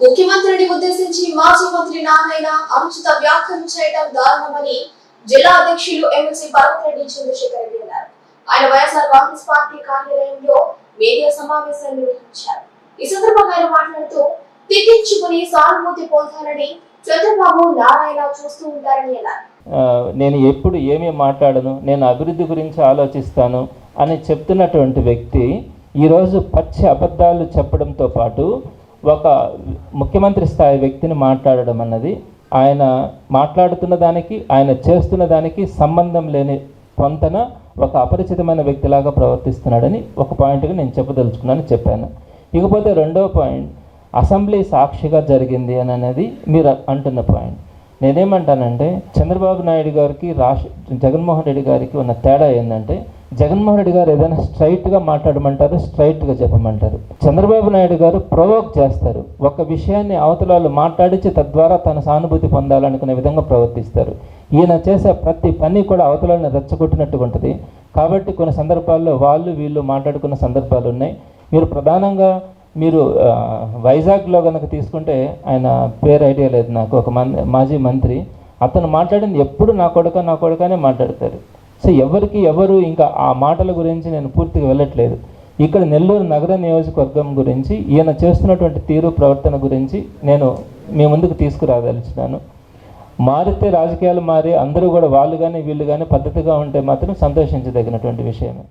ముఖ్యమంత్రిని ఉద్దేశించి మాజీ మంత్రి నారాయణ అనుచిత వ్యాఖ్యలు చేయడం దారుణమని జిల్లా అధ్యక్షులు ఎమ్మెల్సీ పర్వతరెడ్డి చంద్రశేఖర్ రెడ్డి అన్నారు. ఆయన వైఎస్ఆర్ కాంగ్రెస్ పార్టీ కార్యాలయంలో మీడియా సమావేశాన్ని నిర్వహించారు. ఈ సందర్భంగా ఆయన మాట్లాడుతూ తిట్టించుకుని సానుభూతి పొందాలని చంద్రబాబు నారాయణ చూస్తూ ఉంటారని అన్నారు. నేను ఎప్పుడు ఏమీ మాట్లాడను నేను అభివృద్ధి గురించి ఆలోచిస్తాను అని చెప్తున్నటువంటి వ్యక్తి ఈరోజు పచ్చి అబద్ధాలు చెప్పడంతో పాటు ఒక ముఖ్యమంత్రి స్థాయి వ్యక్తిని మాట్లాడడం అన్నది ఆయన మాట్లాడుతున్న దానికి ఆయన చేస్తున్న దానికి సంబంధం లేని పొంతన ఒక అపరిచితమైన వ్యక్తిలాగా ప్రవర్తిస్తున్నాడని ఒక పాయింట్గా నేను చెప్పదలుచుకున్నాను చెప్పాను. ఇకపోతే రెండవ పాయింట్ అసెంబ్లీ సాక్షిగా జరిగింది అని అనేది మీరు అంటున్న పాయింట్. నేనేమంటానంటే చంద్రబాబు నాయుడు గారికి రాష్ట్ర జగన్మోహన్ రెడ్డి గారికి ఉన్న తేడా ఏంటంటే జగన్మోహన్ రెడ్డి గారు ఏదైనా స్ట్రైట్గా మాట్లాడమంటారు స్ట్రైట్గా చెప్పమంటారు. చంద్రబాబు నాయుడు గారు ప్రొవోక్ చేస్తారు. ఒక విషయాన్ని అవతల మాట్లాడించి తద్వారా తన సానుభూతి పొందాలనుకునే విధంగా ప్రవర్తిస్తారు. ఈయన చేసే ప్రతి పని కూడా అవతలని రెచ్చగొట్టినట్టుగా ఉంటుంది. కాబట్టి కొన్ని సందర్భాల్లో వాళ్ళు వీళ్ళు మాట్లాడుకున్న సందర్భాలు ఉన్నాయి. మీరు ప్రధానంగా మీరు వైజాగ్లో కనుక తీసుకుంటే ఆయన పేరు ఐడియా లేదు నాకు. ఒక మన్ మాజీ మంత్రి. అతను మాట్లాడింది ఎప్పుడు నా కొడుక నా కొడుకనే మాట్లాడతారు. సో ఎవరికి ఎవరు ఇంకా ఆ మాటల గురించి నేను పూర్తిగా వెళ్ళట్లేదు. ఇక్కడ నెల్లూరు నగర నియోజకవర్గం గురించి ఈయన చేస్తున్నటువంటి తీరు ప్రవర్తన గురించి నేను మీ ముందుకు తీసుకురాదలిచినాను. మారితే రాజకీయాలు మారి అందరూ కూడా వాళ్ళు కానీ వీళ్ళు కానీ పద్ధతిగా ఉంటే మాత్రం సంతోషించదగినటువంటి విషయమే.